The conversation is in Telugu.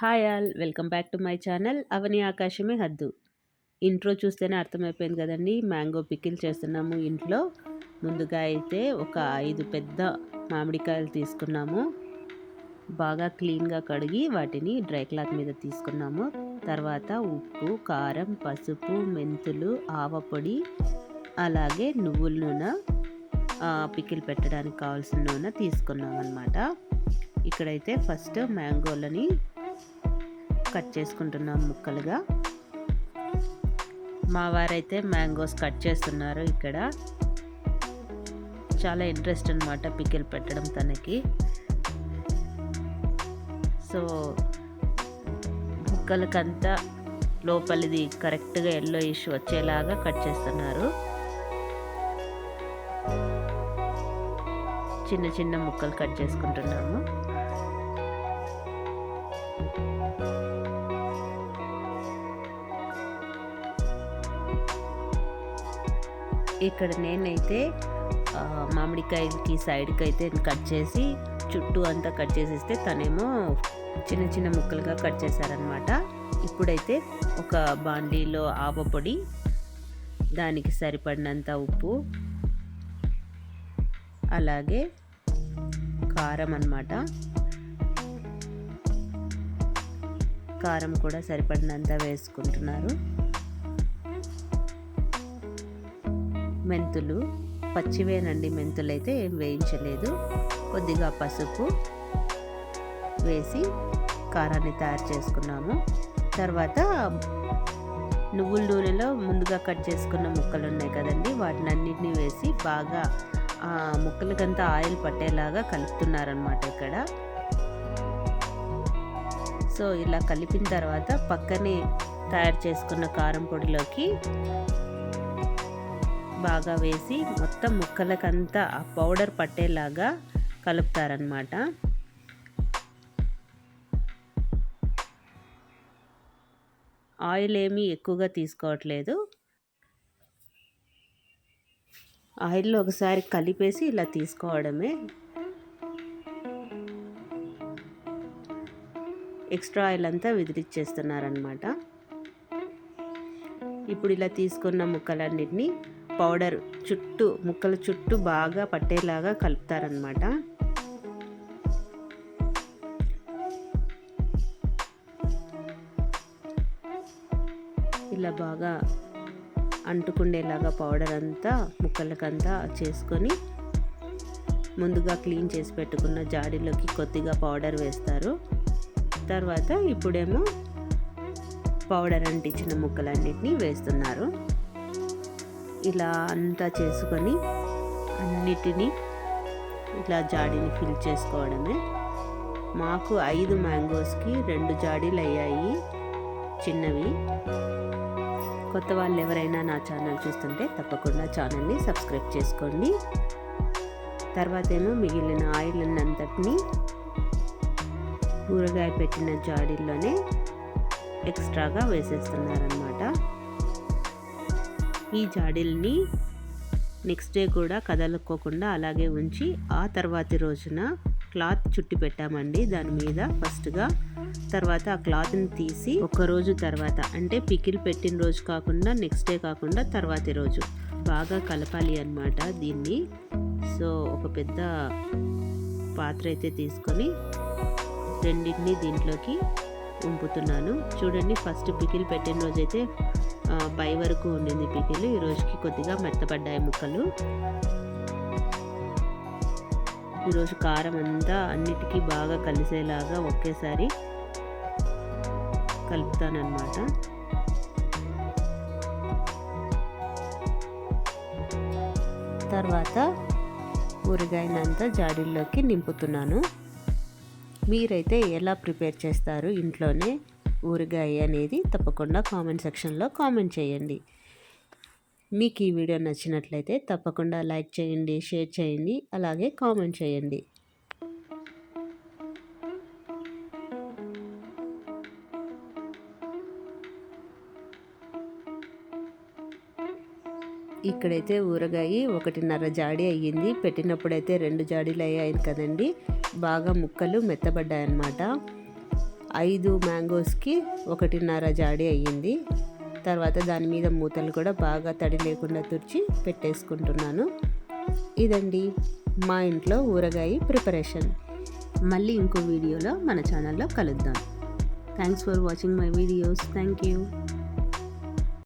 Hi all welcome back to my channel. అవని ఆకాశమే హద్దు. ఇంట్రో చూస్తేనే అర్థమైపోయింది కదండి మ్యాంగో పికిల్ చేస్తున్నాము ఇంట్లో. ముందుగా అయితే ఒక ఐదు పెద్ద మామిడికాయలు తీసుకున్నాము. బాగా క్లీన్గా కడిగి వాటిని డ్రై క్లాత్ మీద తీసుకున్నాము. తర్వాత ఉప్పు కారం పసుపు మెంతులు ఆవపొడి అలాగే నువ్వుల నూనె పికిల్ పెట్టడానికి కావాల్సిన నూనె తీసుకున్నాం అనమాట ఇక్కడైతే ఫస్ట్ మ్యాంగోలని కట్ చేసుకుంటున్నాం ముక్కలుగా. మా వారైతే మ్యాంగోస్ కట్ చేస్తున్నారు ఇక్కడ. చాలా ఇంట్రెస్ట్ అనమాట పికిల్ పెట్టడం తనకి. సో ముక్కలకంతా లోపలిది కరెక్ట్గా ఎల్లో ఇష్యూ వచ్చేలాగా కట్ చేస్తున్నారు. చిన్న చిన్న ముక్కలు కట్ చేసుకుంటున్నాము. ఇక్కడ నేనైతే మామిడికాయకి సైడ్కి అయితే కట్ చేసి చుట్టూ అంతా కట్ చేసేస్తే తనేమో చిన్న చిన్న ముక్కలుగా కట్ చేశారనమాట ఇప్పుడైతే ఒక బాండీలో ఆవపొడి దానికి సరిపడినంత ఉప్పు అలాగే కారం అన్నమాట. కారం కూడా సరిపడినంత వేసుకుంటున్నారు. మెంతులు పచ్చివేనండి మెంతులు అయితే ఏం వేయించలేదు. కొద్దిగా పసుపు వేసి కారాన్ని తయారు చేసుకున్నాము. తర్వాత నువ్వుల నూనెలో ముందుగా కట్ చేసుకున్న ముక్కలు ఉన్నాయి కదండి వాటిని అన్నిటిని వేసి బాగా ఆ ముక్కలకంతా ఆయిల్ పట్టేలాగా కలుపుతున్నారనమాట ఇక్కడ. సో ఇలా కలిపిన తర్వాత పక్కనే తయారు చేసుకున్న కారం పొడిలోకి బాగా వేసి మొత్తం ముక్కలకంతా ఆ పౌడర్ పట్టేలాగా కలుపుతారనమాట ఆయిల్ ఏమీ ఎక్కువగా తీసుకోవట్లేదు. ఆయిల్లో ఒకసారి కలిపేసి ఇలా తీసుకోవడమే. ఎక్స్ట్రా ఆయిల్ అంతా విదిలిచ్చేస్తున్నారనమాట ఇప్పుడు ఇలా తీసుకున్న ముక్కలన్నిటినీ పౌడర్ చుట్టూ ముక్కల చుట్టూ బాగా పట్టేలాగా కలుపుతారనమాట ఇలా బాగా అంటుకుండేలాగా పౌడర్ అంతా ముక్కలకంతా చేసుకొని ముందుగా క్లీన్ చేసి పెట్టుకున్న జాడీలోకి కొద్దిగా పౌడర్ వేస్తారు. తర్వాత ఇప్పుడేమో పౌడర్ అంటించిన ముక్కలన్నిటినీ వేస్తున్నారు. ఇలా అంతా చేసుకొని అన్నిటినీ ఇట్లా జాడీని ఫిల్ చేసుకోవడమే. మాకు ఐదు మ్యాంగోస్కి రెండు జాడీలు అయ్యాయి చిన్నవి. కొత్త వాళ్ళు ఎవరైనా నా ఛానల్ చూస్తుంటే తప్పకుండా ఛానల్ని సబ్స్క్రైబ్ చేసుకోండి. తర్వాత ఏమో మిగిలిన ఆయిల్ అంతటిని కూరగాయ పెట్టిన జాడీల్లోనే ఎక్స్ట్రాగా వేసేస్తున్నారనమాట ఈ జాడీల్ని నెక్స్ట్ డే కూడా కదలుకోకుండా అలాగే ఉంచి ఆ తర్వాతి రోజున క్లాత్ చుట్టి పెట్టామండి. దాని మీద ఫస్ట్గా తర్వాత ఆ క్లాత్ని తీసి ఒక రోజు తర్వాత అంటే పికిల్ పెట్టిన రోజు కాకుండా నెక్స్ట్ డే కాకుండా తర్వాతి రోజు బాగా కలపాలి అనమాట దీన్ని. సో ఒక పెద్ద పాత్ర అయితే తీసుకొని రెండింటిని దీంట్లోకి ఉంపుతున్నాను. చూడండి ఫస్ట్ పికిల్ పెట్టిన రోజైతే పై వరకు ఉండింది పికిల్ ఈ రోజుకి కొద్దిగా మెత్తపడ్డాయి ముక్కలు. ఈరోజు కారం అంతా అన్నిటికీ బాగా కలిసేలాగా ఒకేసారి కలుపుతానమాట తర్వాత ఊరగాయనంతా జాడీల్లోకి నింపుతున్నాను. మీరైతే ఎలా ప్రిపేర్ చేస్తారు ఇంట్లోనే? ఊరగాయ అనేది తప్పకుండా కామెంట్ సెక్షన్లో కామెంట్ చేయండి. మీకు ఈ వీడియో నచ్చినట్లయితే తప్పకుండా లైక్ చేయండి షేర్ చేయండి అలాగే కామెంట్ చేయండి. ఇక్కడైతే ఊరగాయి ఒకటిన్నర జాడీ అయ్యింది. పెట్టినప్పుడైతే రెండు జాడీలు అయ్యాయి కదండి. బాగా ముక్కలు మెత్తబడ్డాయన్నమాట. ఐదు మ్యాంగోస్కి ఒకటిన్నర జాడి అయ్యింది. తర్వాత దాని మీద మూతలు కూడా బాగా తడి లేకుండా తుడిచి పెట్టేసుకుంటున్నాను. ఇదండి మా ఇంట్లో ఊరగాయ ప్రిపరేషన్. మళ్ళీ ఇంకో వీడియోలో మన ఛానల్లో కలుద్దాం. Thanks for watching my videos. Thank you.